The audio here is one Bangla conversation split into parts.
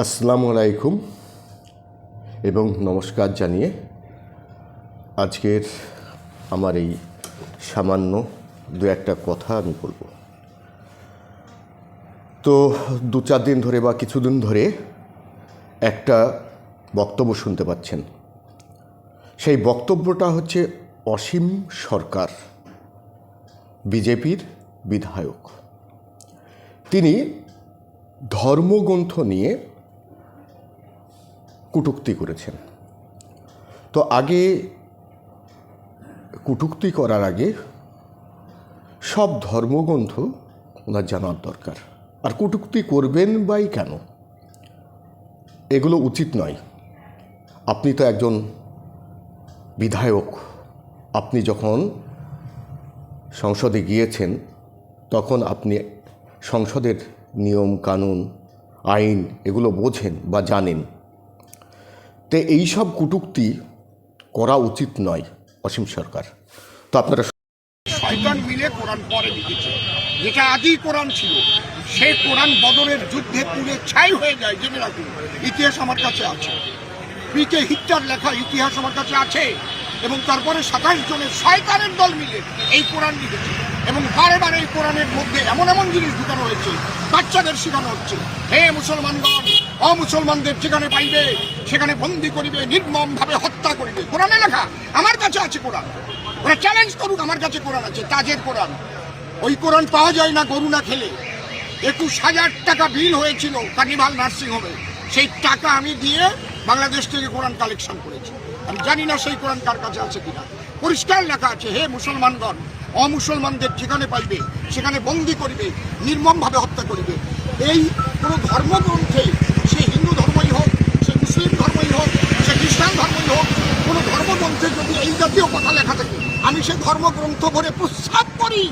আসসালামু আলাইকুম এবং নমস্কার জানিয়ে আজকের আমার এই সামান্য দু একটা কথা আমি বলব। তো দু চার দিন ধরে বা কিছুদিন ধরে একটা বক্তব্য শুনতে পাচ্ছেন। সেই বক্তব্যটা হচ্ছে অসীম সরকার, বিজেপির বিধায়ক। তিনি ধর্মগ্রন্থ নিয়ে কটূক্তি করেছেন। তো আগে কটূক্তি করার আগে সব ধর্মগ্রন্থ ওনার জানার দরকার। আর কটূক্তি করবেন বাই কেন? এগুলো উচিত নয়। আপনি তো একজন বিধায়ক। আপনি যখন সংসদে গিয়েছেন, তখন আপনি সংসদের নিয়ম, কানুন, আইন এগুলো বোঝেন বা জানেন। তো এই সব কটূক্তি করা উচিত নয় অসীম সরকার। তো আপনারা শয়তান মিলে কোরআন পরে লিখেছে। যেটা আদি কোরআন ছিল সেই কোরআন বদরের যুদ্ধে পুড়ে ছাই হয়ে যায়, জেনে রাখুন। ইতিহাস আমার কাছে আছে। পিকে হিটলার লেখা ইতিহাস আমার কাছে আছে এবং তারপরে সাতাশ জনের শয়তানের দল মিলে এই কোরআন লিখেছে এবং বারে বারে এই কোরআনের মধ্যে এমন এমন জিনিস ঢুকানো হয়েছে, বাচ্চাদের শেখানো হচ্ছে। হে মুসলমানগণ অমুসলমানদের যেখানে পাইবে সেখানে বন্দি করিবে নির্মম ভাবে হত্যা করিবে। কোরআনে লেখা, আমার কাছে আছে কোরআন। ওরা চ্যালেঞ্জ করুক, আমার কাছে কোরআন আছে, তাজের কোরআন। ওই কোরআন পাওয়া যায় না গরু না খেলে। একুশ হাজার টাকা বিল হয়েছিল কার্নিভাল নার্সিং হোমে। সেই টাকা আমি দিয়ে বাংলাদেশ থেকে কোরআন কালেকশন করেছি। আমি জানি না সেই কোরআন কার কাছে আছে কিনা। পরিষ্কার লেখা আছে, হে মুসলমানগণ, অমুসলমানদের যেখানে পাইবে, সেখানে বন্দি করিবে, নির্মমভাবে হত্যা করিবে। এই কোনো ধর্মগ্রন্থে সে হিন্দু ধর্মই হোক সে মুসলিম ধর্মই হোক সে খ্রিস্টান ধর্মই হোক কোনো ধর্মগ্রন্থে যদি এই জাতীয় কথা লেখা থাকে, আমি সে ধর্মগ্রন্থ ভরে প্রস্তাব করি।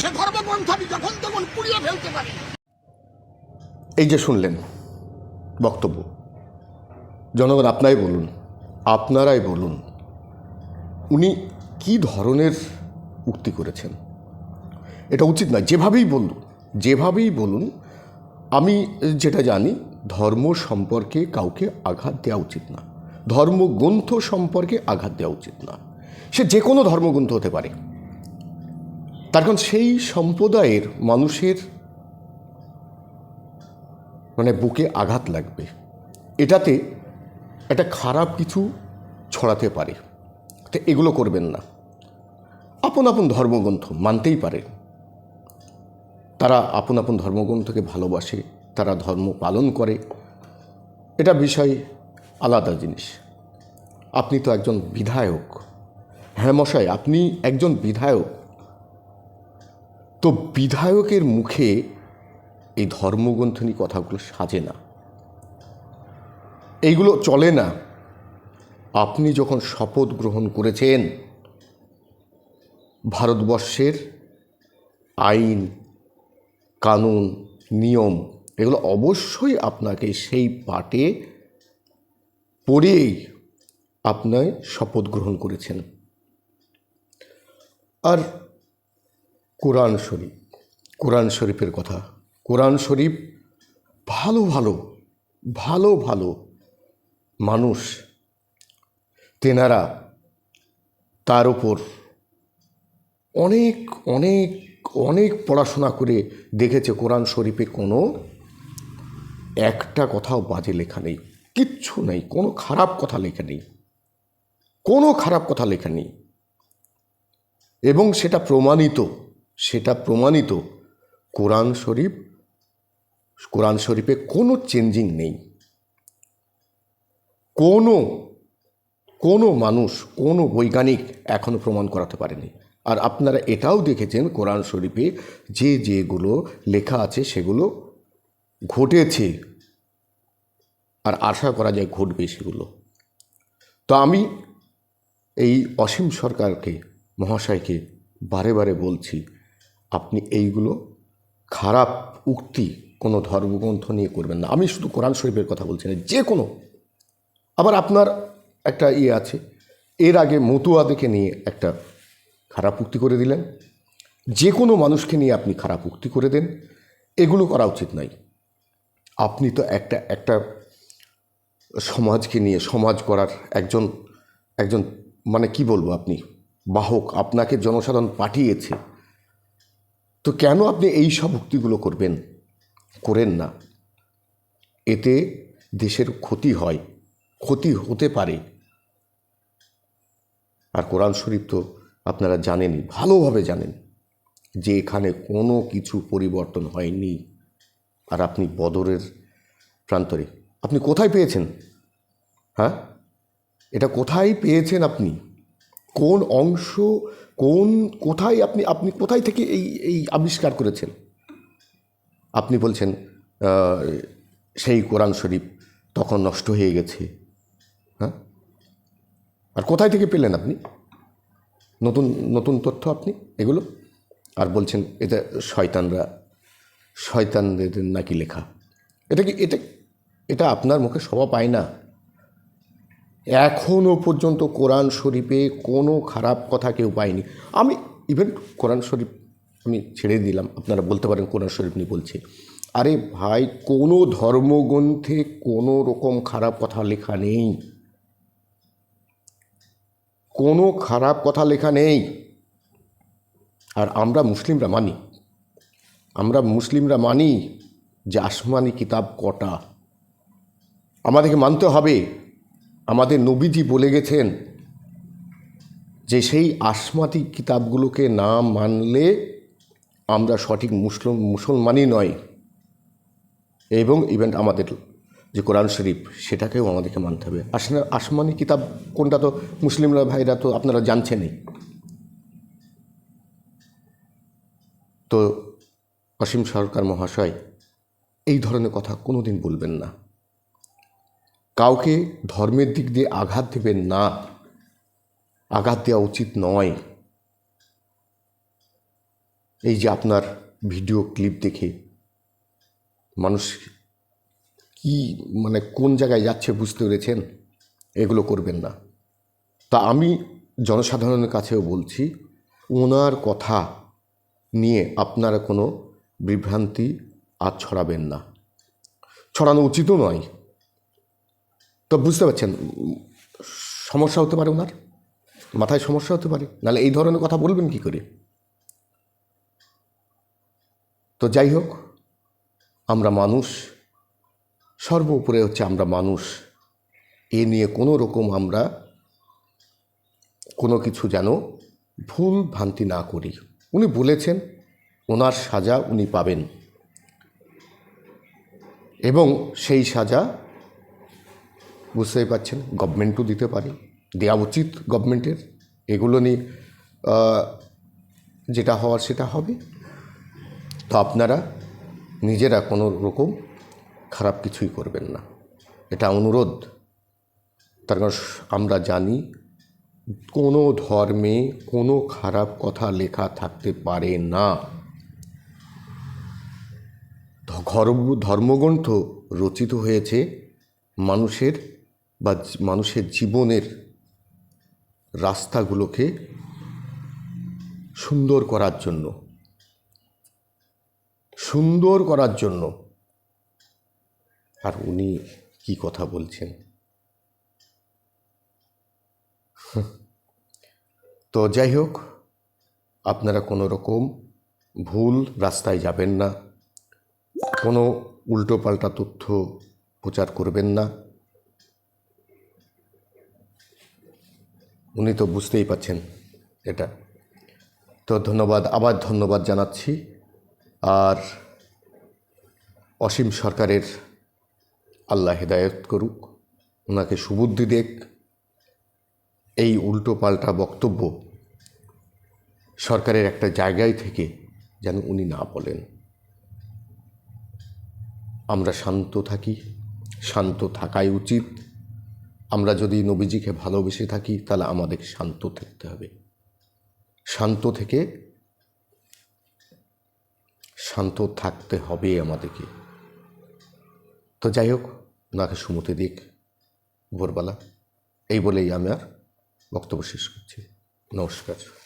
সে ধর্মগ্রন্থ আমি যখন তখন পুড়িয়ে ফেলতে পারি। এই যে শুনলেন বক্তব্য, জনগণ আপনারাই বলুন আপনারাই বলুন, উনি কি ধরনের উক্তি করেছেন? এটা উচিত নয়, যেভাবেই বলুন যেভাবেই বলুন, আমি যেটা জানি, ধর্ম সম্পর্কে কাউকে আঘাত দেওয়া উচিত না। ধর্মগ্রন্থ সম্পর্কে আঘাত দেওয়া উচিত না। সে যে কোনো ধর্মগ্রন্থ হতে পারে। তার কারণ সেই সম্প্রদায়ের মানুষের মানে বুকে আঘাত লাগবে। এটাতে একটা খারাপ কিছু ছড়াতে পারে। তো এগুলো করবেন না। আপন আপন ধর্মগ্রন্থ মানতেই পারে তারা আপন আপন ধর্মগ্রন্থকে ভালোবাসে, তারা ধর্ম পালন করে। এটা বিষয় আলাদা জিনিস। আপনি তো একজন বিধায়ক। হ্যাঁ মশাই, আপনি একজন বিধায়ক। তো বিধায়কের মুখে এই ধর্মগ্রন্থ নিয়ে কথাগুলো সাজে না। এইগুলো চলে না। আপনি যখন শপথ গ্রহণ করেছেন, ভারতবর্ষের আইন, কানুন, নিয়ম, এগুলো অবশ্যই আপনাকে সেই পাটে পড়েই আপনার শপথ গ্রহণ করেছেন। আর কোরআন শরীফ, কোরআন শরীফের কথা, কোরআন শরীফ ভালো ভালো ভালো ভালো মানুষ, তেনারা তার উপর অনেক অনেক অনেক পড়াশোনা করে দেখেছে কোরআন শরীফে কোনো একটা কথাও বাজে লেখা নেই। কিচ্ছু নেই, কোনো খারাপ কথা লেখা নেই, কোনো খারাপ কথা লেখা নেই। এবং সেটা প্রমাণিত সেটা প্রমাণিত, কোরআন শরীফ, কোরআন শরীফে কোনো চেঞ্জিং নেই। কোনো কোনো মানুষ, কোনো বৈজ্ঞানিক এখনও প্রমাণ করাতে পারেনি। আর আপনারা এটাও দেখেছেন কোরআন শরীফে যে যেগুলো লেখা আছে সেগুলো ঘটেছে। আর আশা করা যায় ঘটবে সেগুলো। তো আমি এই অসীম সরকারকে, মহাশয়কে বারে বারে বলছি, আপনি এইগুলো খারাপ উক্তি কোনো ধর্মগ্রন্থ নিয়ে করবেন না। আমি শুধু কোরআন শরীফের কথা বলছি না, যে কোনো। আবার আপনার একটা ইয়ে আছে, এর আগে মতুয়াদেরকে নিয়ে একটা খারাপ উক্তি করে দিলেন। যে কোনো মানুষকে নিয়ে আপনি খারাপ উক্তি করে দেন, এগুলো করা উচিত নয় আপনি তো একটা একটা সমাজকে নিয়ে, সমাজ করার একজন একজন মানে কি বলব আপনি, বাহক আপনাকে জনসাধারণ পাঠিয়েছে। তো কেন আপনি এই সব উক্তিগুলো করবেন, করেন না? এতে দেশের ক্ষতি হয়, ক্ষতি হতে পারে। আর কোরআন শরীফ তো আপনারা জানেনই, ভালোভাবে জানেন, যে এখানে কোনো কিছু পরিবর্তন হয়নি। আর আপনি বদরের প্রান্তরে আপনি কোথায় পেয়েছেন? হ্যাঁ? এটা কোথায় পেয়েছেন আপনি? কোন অংশ, কোন, কোথায় আপনি আপনি কোথায় থেকে এই এই আবিষ্কার করেছেন? আপনি বলছেন সেই কোরআন শরীফ তখন নষ্ট হয়ে গেছে। হ্যাঁ? আর কোথায় থেকে পেলেন আপনি? নতুন নতুন তথ্য আপনি, এগুলো? আর বলছেন, এটা শয়তানরা, শয়তানদের নাকি লেখা। এটা কি, এটা এটা আপনার মুখে শোভা পায় না। এখনও পর্যন্ত কোরআন শরীফে কোনো খারাপ কথা কেউ পায়নি। আমি ইভেন কোরআন শরীফ আমি ছেড়ে দিলাম, আপনারা বলতে পারেন কোরআন শরীফ নিয়ে বলছে। আরে ভাই, কোনো ধর্মগ্রন্থে কোনো রকম খারাপ কথা লেখা নেই। কোনো খারাপ কথা লেখা নেই। আর আমরা মুসলিমরা মানি। আমরা মুসলিমরা মানি যে আসমানি কিতাব কটা। আমাদেরকে মানতে হবে, আমাদের নবীজি বলে গেছেন যে সেই আসমাতি কিতাবগুলোকে না মানলে আমরা সঠিক মুসলিম, মুসলমানই নয় এবং ইভেন্ট আমাদের যে কোরআন শরীফ, সেটাকেও আমাদেরকে মানতে হবে। আসলে আসমানি কিতাব কোনটা তো মুসলিমরা, ভাইরা তো আপনারা জানছেনই। তো অসীম সরকার মহাশয়, এই ধরনের কথা কোনোদিন বলবেন না। কাউকে ধর্মের দিক দিয়ে আঘাত দেবেন না। আঘাত দেওয়া উচিত নয়। এই যে আপনার ভিডিও ক্লিপ দেখে মানুষ কি মানে কোন জায়গায় যাচ্ছে বুঝতে পেরেছেন? এগুলো করবেন না। তা আমি জনসাধারণের কাছেও বলছি ওনার কথা নিয়ে আপনারা কোনো বিভ্রান্তি আর ছড়াবেন না। ছড়ানো উচিতও নয়। তো বুঝতে পারছেন, সমস্যা হতে পারে ওনার, মাথায় সমস্যা হতে পারে। নাহলে এই ধরনের কথা বলবেন কি করে? তো যাই হোক, আমরা মানুষ, সর্বোপরে হচ্ছে আমরা মানুষ। এ নিয়ে কোনো রকম আমরা কোনো কিছু যেন ভুল ভ্রান্তি না করি। উনি বলেছেন, ওনার সাজা উনি পাবেন। এবং সেই সাজা বুঝতেই পারছেন গভর্নমেন্টও দিতে পারে। দেওয়া উচিত গভর্নমেন্টের এগুলো নিয়ে যেটা হওয়ার সেটা হবে। তো আপনারা নিজেরা কোনো রকম খারাপ কিছুই করবেন না। এটা অনুরোধ। তার কারণ আমরা জানি, কোনো ধর্মে কোনো খারাপ কথা লেখা থাকতে পারে না। ধর্ম, ধর্মগ্রন্থ রচিত হয়েছে মানুষের বা মানুষের জীবনের রাস্তাগুলোকে সুন্দর করার জন্য, সুন্দর করার জন্য। আর উনি কি কথা বলছেন? তো যাই হোক, আপনারা কোনো রকম ভুল রাস্তায় যাবেন না, কোনো উল্টোপাল্টা তথ্য প্রচার করবেন না। উনি তো বুঝতেই পাচ্ছেন এটা। তো ধন্যবাদ, আবার ধন্যবাদ জানাচ্ছি। আর অসীম সরকারের আল্লাহ হেদায়ত করুক ওনাকে সুবুদ্ধি দেখ এই উল্টো পাল্টা বক্তব্য সরকারের একটা জায়গায় থেকে যেন উনি না বলেন। আমরা শান্ত থাকি, শান্ত থাকাই উচিত। আমরা যদি নবীজিকে ভালোবেসে থাকি, তাহলে আমাদের শান্ত থাকতে হবে। শান্ত থেকে শান্ত থাকতে হবে আমাদেরকে। তো যাই হোক, ওনাকে সুমতে দিক ভোরবেলা। এই বলেই আমি আর বক্তব্য শেষ করছি। নমস্কার।